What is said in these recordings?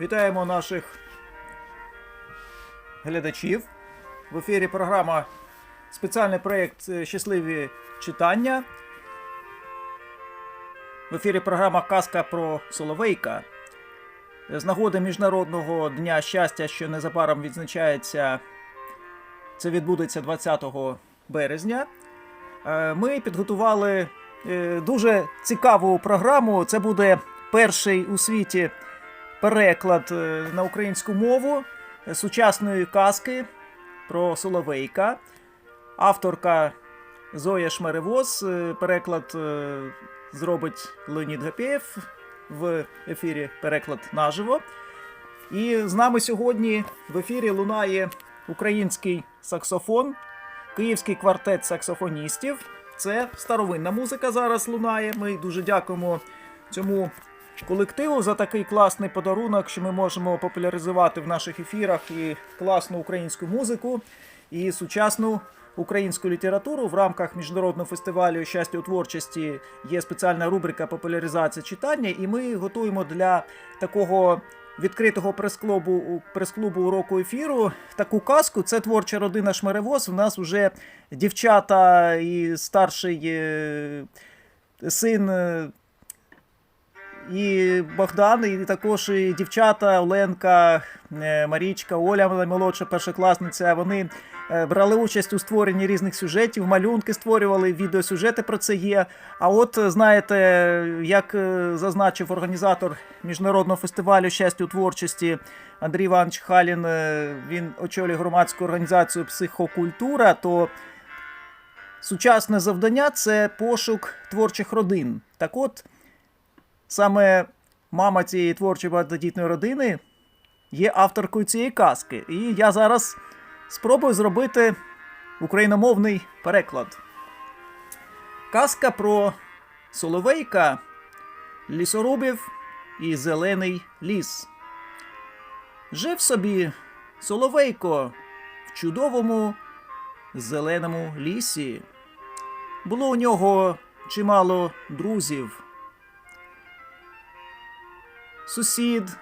Вітаємо наших глядачів. В ефірі програма спеціальний проєкт е, Щасливі читання. В ефірі програма Казка про Соловейка. З нагоди Міжнародного дня щастя, що незабаром відзначається, це відбудеться 20 березня. Е, Ми підготували е, дуже цікаву програму. Це буде перший у світі переклад е, на українську мову е, сучасної казки про Соловейка. Авторка Зоя Шмеревоз. е, Переклад зробить Леонід Гапєєв в ефірі переклад наживо. І з нами сьогодні в ефірі лунає український саксофон, київський квартет саксофоністів. Це старовинна музика зараз лунає. Ми дуже дякуємо цьому колективу за такий класний подарунок, що ми можемо популяризувати в наших ефірах і класну українську музику, і сучасну українську літературу в рамках міжнародного фестивалю щастя у творчості є спеціальна рубрика популяризація читання, і ми готуємо для такого. Відкритого прес-клубу прес-клубу уроку ефіру таку казку. Це творча родина Шмеревоз. У нас вже дівчата і старший е, син е, і Богдан, і також і дівчата Оленка, е, Марічка, Оля, молодша першокласниця. Вони е, брали участь у створенні різних сюжетів, малюнки створювали, відеосюжети про це є. А от знаєте, як е, зазначив організатор міжнародного фестивалю щастя у творчості Андрій Іванович Халін, він очолює громадську організацію Психокультура. то Сучасне завдання це пошук творчих родин. Так от, саме мама цієї творчої багатодітної родини є авторкою цієї казки. І я зараз спробую зробити україномовний переклад. Казка про Соловейка, лісорубів і зелений ліс. Жив собі Соловейко в чудовому зеленому лісі. Було у нього чимало друзів. Сусід,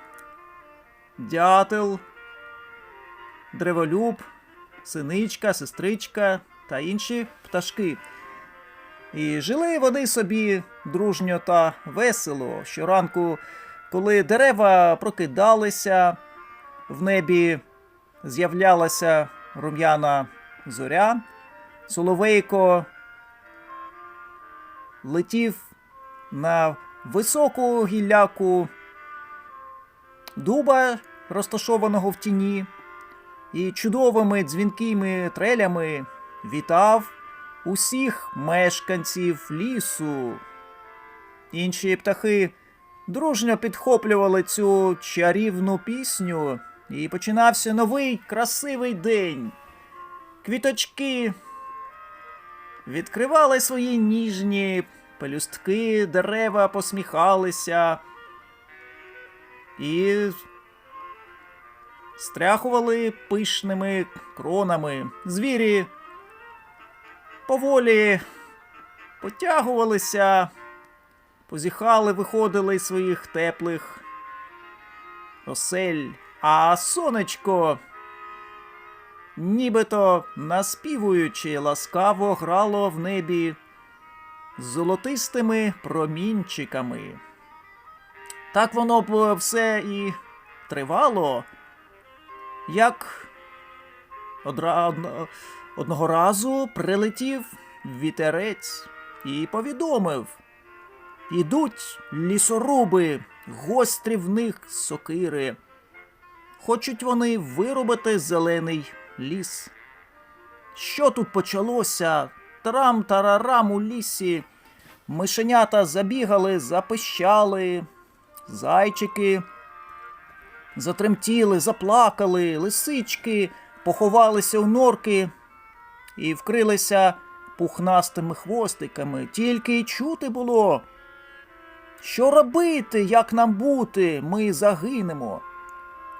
дятел, древолюб, синичка, сестричка та інші пташки. І жили вони собі дружньо та весело. Щоранку, коли дерева прокидалися, в небі з'являлася рум'яна зоря, Соловейко летів на високу гілляку дуба, розташованого в тіні, і чудовими дзвінкими трелями вітав усіх мешканців лісу. Інші птахи дружньо підхоплювали цю чарівну пісню, і починався новий красивий день. Квіточки відкривали свої ніжні пелюстки, дерева посміхалися і стряхували пишними кронами. Звірі поволі потягувалися, позіхали, виходили із своїх теплих осель, а сонечко нібито наспівуючи, ласкаво грало в небі золотистими промінчиками. Так воно б все і тривало, як одра... одно- одного разу прилетів вітерець і повідомив. Ідуть лісоруби, гострі в них сокири. Хочуть вони вирубати зелений ліс. Що тут почалося? Трам-тарарам у лісі. Мишенята забігали, запищали, зайчики затремтіли, заплакали, лисички поховалися у норки і вкрилися пухнастими хвостиками. Тільки й чути було. Що робити, як нам бути? Ми загинемо.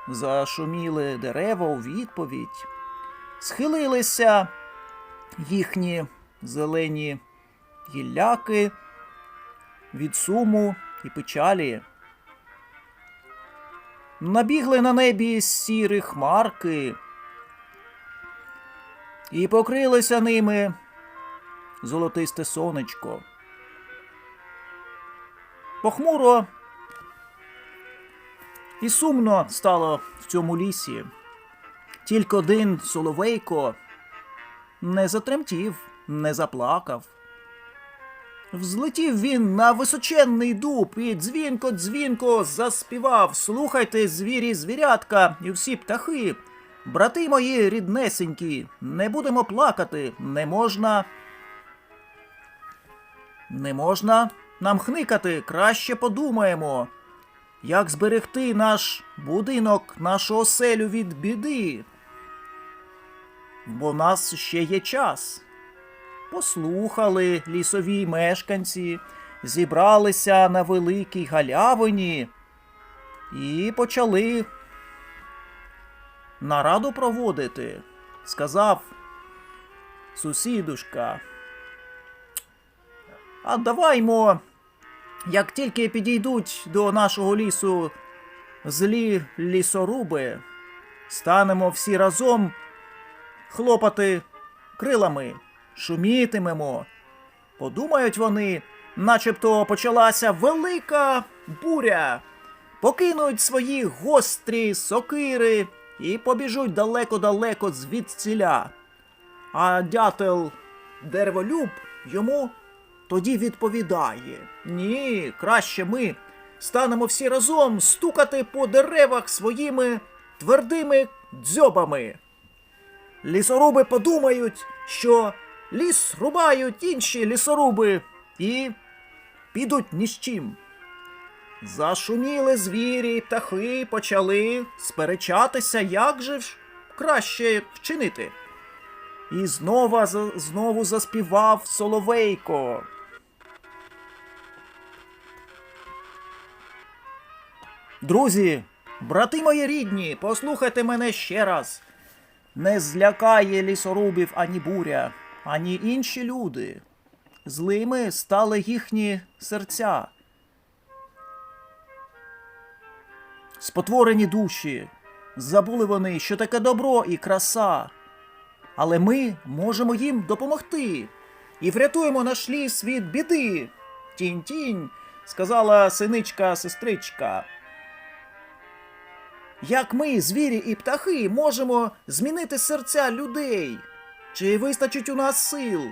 Зашуміли дерева у відповідь. Схилилися їхні зелені гілляки від суму і печалі. Набігли на небі сірі хмарки і покрилися ними золотисте сонечко. Похмуро і сумно стало в цьому лісі. Тільки один соловейко не затремтів, не заплакав. Взлетів він на височенний дуб і дзвінко-дзвінко заспівав. Слухайте, звірі, звірятка і всі птахи. Брати мої ріднесенькі, не будемо плакати, не можна. Не можна нам хникати, краще подумаємо, як зберегти наш будинок, нашу оселю від біди. Бо нас ще є час. Послухали лісові мешканці, зібралися на великій галявині і почали нараду проводити, сказав сусідушка. А даваймо, як тільки підійдуть до нашого лісу злі лісоруби, станемо всі разом хлопати крилами, шумітимемо. Подумають вони, начебто почалася велика буря, покинуть свої гострі сокири і побіжуть далеко-далеко звідціля. А дятел дереволюб йому тоді відповідає: Ні, краще ми станемо всі разом стукати по деревах своїми твердими дзьобами. Лісоруби подумають, що ліс рубають інші лісоруби і підуть ні з чим. Зашуміли звірі, птахи почали сперечатися, як же ж краще вчинити. І знову, знову заспівав Соловейко. Друзі, брати мої рідні, послухайте мене ще раз. Не злякає лісорубів ані буря, ані інші люди. Злими стали їхні серця. Спотворені душі. Забули вони, що таке добро і краса. Але ми можемо їм допомогти і врятуємо наш ліс від біди. Тінь-тінь, сказала синичка сестричка. Як ми, звірі і птахи, можемо змінити серця людей? Чи вистачить у нас сил?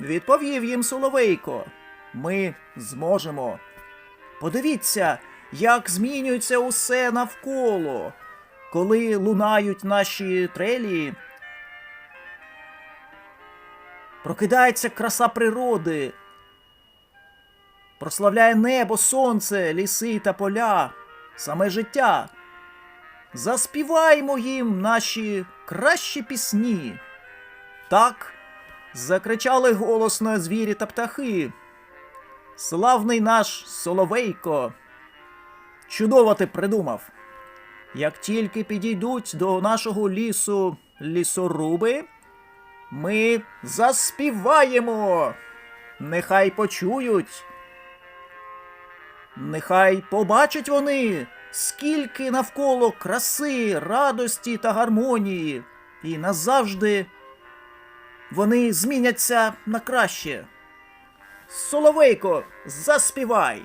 Відповів їм Соловейко. Ми зможемо. Подивіться, як змінюється усе навколо, коли лунають наші трелі. Прокидається краса природи, прославляє небо, сонце, ліси та поля, саме життя. Заспіваймо їм наші кращі пісні. Так закричали голосно звірі та птахи. Славний наш Соловейко. Чудово ти придумав. Як тільки підійдуть до нашого лісу лісоруби, ми заспіваємо. Нехай почують. Нехай побачать вони, скільки навколо краси, радості та гармонії, і назавжди вони зміняться на краще. Соловейко, заспівай.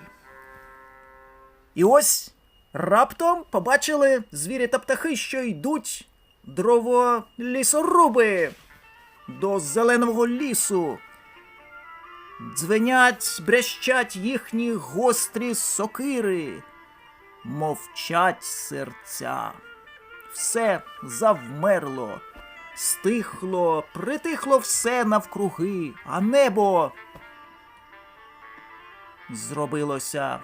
І ось раптом побачили звірі та птахи, що йдуть дроволісоруби до зеленого лісу. Дзвенять, брещать їхні гострі сокири, мовчать серця. Все завмерло, стихло, притихло все навкруги, а небо зробилося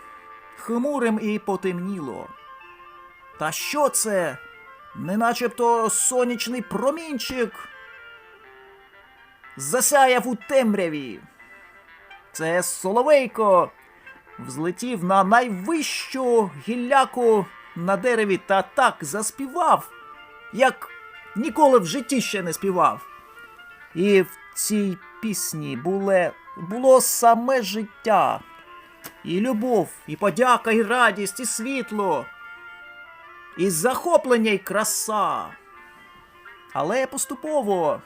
хмурим і потемніло. Та що це? Неначебто сонячний промінчик засяяв у темряві. Це Соловейко взлетів на найвищу гілляку на дереві та так заспівав, як ніколи в житті ще не співав. І в цій пісні буле, було саме життя, і любов, і подяка, і радість, і світло. і захоплення й краса. Але поступово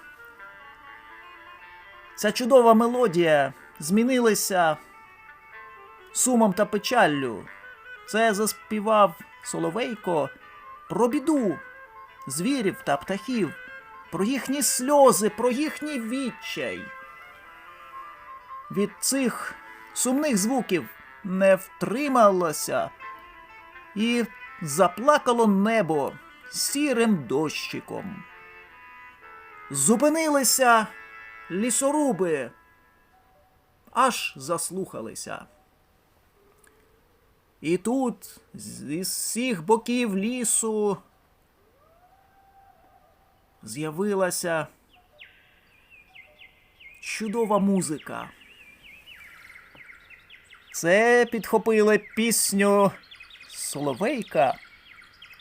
ця чудова мелодія змінилася сумом та печаллю. Це заспівав Соловейко про біду звірів та птахів, про їхні сльози, про їхній відчай. Від цих сумних звуків не втрималося і заплакало небо сірим дощиком. Зупинилися лісоруби, аж заслухалися. І тут зі всіх боків лісу з'явилася чудова музика. Це підхопили пісню Соловейка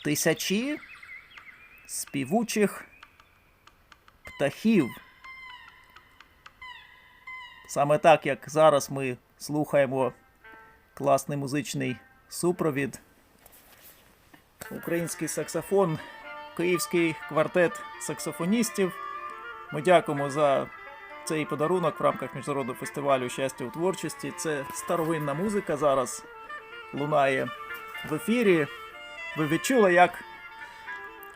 тисячі співучих птахів. Саме так, як зараз ми слухаємо класний музичний супровід. Український саксофон, Київський квартет саксофоністів. Ми дякуємо за цей подарунок в рамках міжнародного фестивалю щастя у творчості. Це старовинна музика зараз лунає в ефірі. Ви відчули, як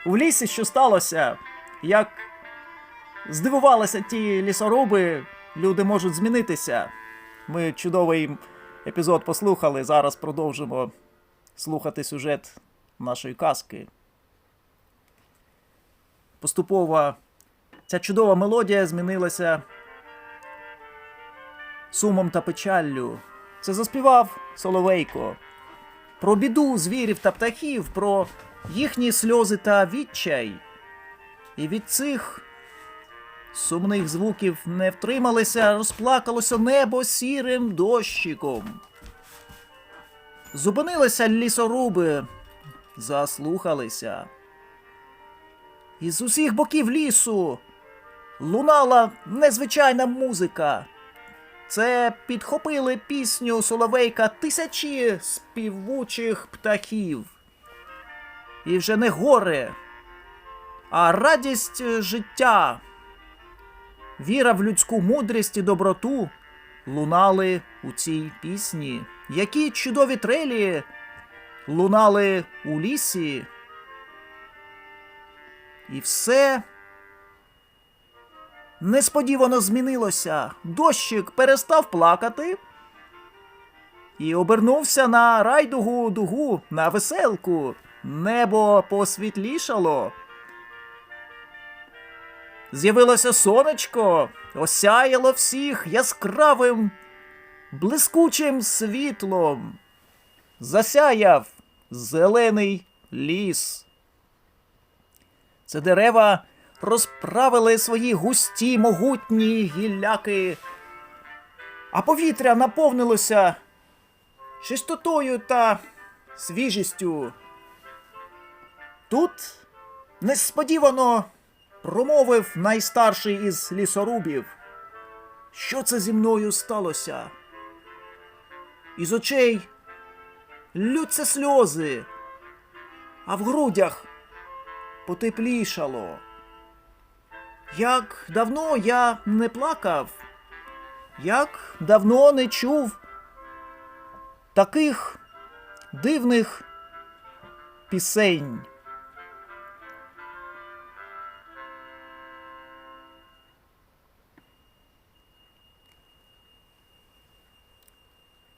у лісі що сталося, як здивувалися ті лісоруби, люди можуть змінитися. Ми чудовий епізод послухали. Зараз продовжимо слухати сюжет нашої казки. Поступово ця чудова мелодія змінилася сумом та печаллю. Це заспівав Соловейко. Про біду звірів та птахів, про їхні сльози та відчай. І від цих сумних звуків не втрималися, розплакалося небо сірим дощиком. Зупинилися лісоруби, заслухалися. Із усіх боків лісу лунала незвичайна музика. Це підхопили пісню Соловейка тисячі співучих птахів. І вже не горе, а радість життя, віра в людську мудрість і доброту лунали у цій пісні. Які чудові трелі лунали у лісі. І все несподівано змінилося. Дощик перестав плакати і обернувся на райдугу дугу на веселку. Небо посвітлішало. З'явилося сонечко, осяяло всіх яскравим, блискучим світлом. Засяяв зелений ліс. Це дерева розправили свої густі могутні гілляки, а повітря наповнилося чистотою та свіжістю. Тут несподівано промовив найстарший із лісорубів. Що це зі мною сталося? Із очей лються сльози, а в грудях потеплішало. Як давно я не плакав, як давно не чув таких дивних пісень.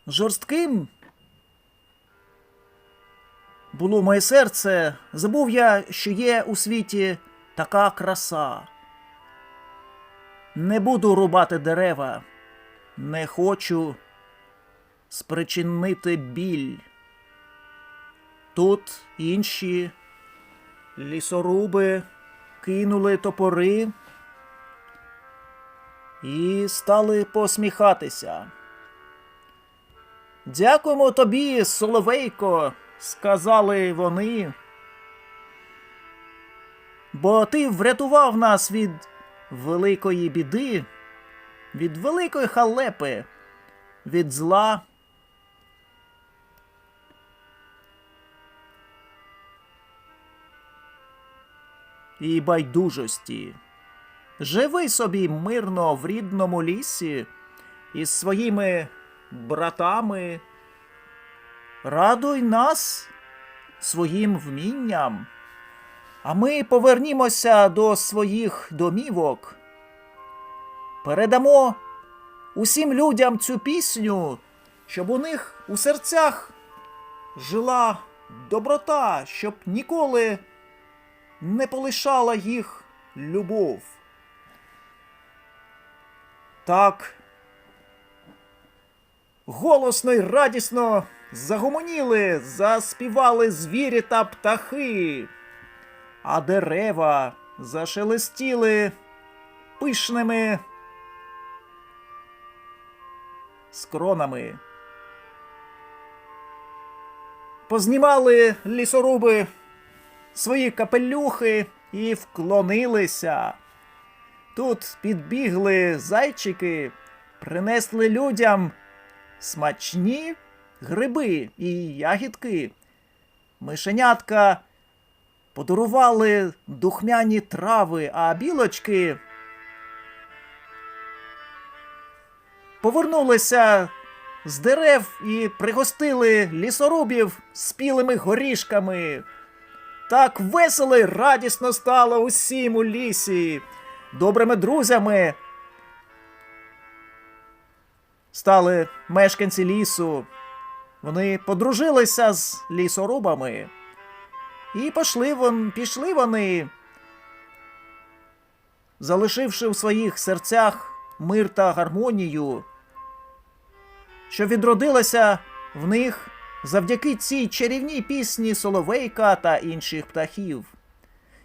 Жорстким було моє серце, забув я, що є у світі така краса. Не буду рубати дерева, не хочу спричинити біль. Тут інші лісоруби кинули топори і стали посміхатися. Дякуємо тобі, Соловейко, сказали вони. Бо ти врятував нас від великої біди, від великої халепи, від зла. і байдужості. Живи собі мирно в рідному лісі із своїми братами. Радуй нас своїм вмінням. А ми повернімося до своїх домівок. Передамо усім людям цю пісню, щоб у них у серцях жила доброта, щоб ніколи не полишала їх любов. Так. Голосно й радісно загомоніли, заспівали звірі та птахи, а дерева зашелестіли пишними скронами. Познімали лісоруби свої капелюхи і вклонилися. Тут підбігли зайчики, принесли людям смачні гриби і ягідки. Мишенятка подарували духмяні трави, а білочки повернулися з дерев і пригостили лісорубів спілими горішками. Так весело й радісно стало усім у лісі. Добрими друзями стали мешканці лісу. Вони подружилися з лісорубами. І пішли, вон, пішли вони, залишивши в своїх серцях мир та гармонію, що відродилася в них завдяки цій чарівній пісні Соловейка та інших птахів.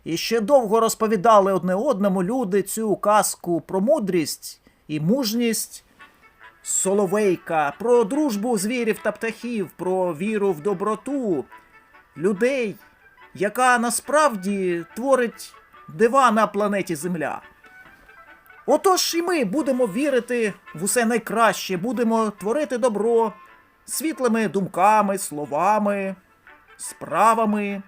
І ще довго розповідали одне одному люди цю казку про мудрість і мужність Соловейка, про дружбу звірів та птахів, про віру в доброту людей, яка насправді творить дива на планеті Земля. Отож і ми будемо вірити в усе найкраще, будемо творити добро світлими думками, словами, справами,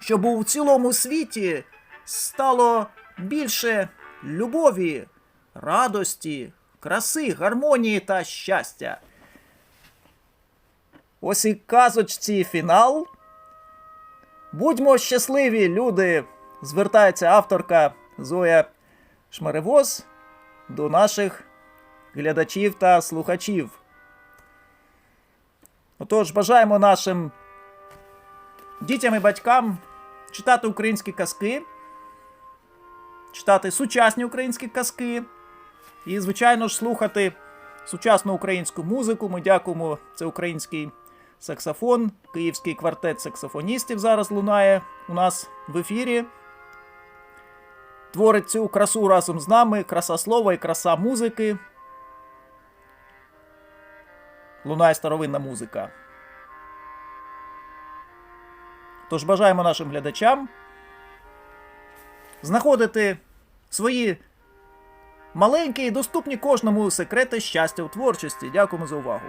щоб у цілому світі стало більше любові, радості, краси, гармонії та щастя. Ось і казочці фінал. Будьмо щасливі, люди! Звертається авторка Зоя Шмаревоз до наших глядачів та слухачів. Отож, бажаємо нашим дітям і батькам читати українські казки, читати сучасні українські казки і, звичайно ж, слухати сучасну українську музику. Ми дякуємо. Це український саксофон, київський квартет саксофоністів зараз лунає у нас в ефірі. Творить цю красу разом з нами, краса слова і краса музики. Лунає старовинна музика. Тож бажаємо нашим глядачам знаходити свої маленькі і доступні кожному секрети щастя у творчості. Дякуємо за увагу.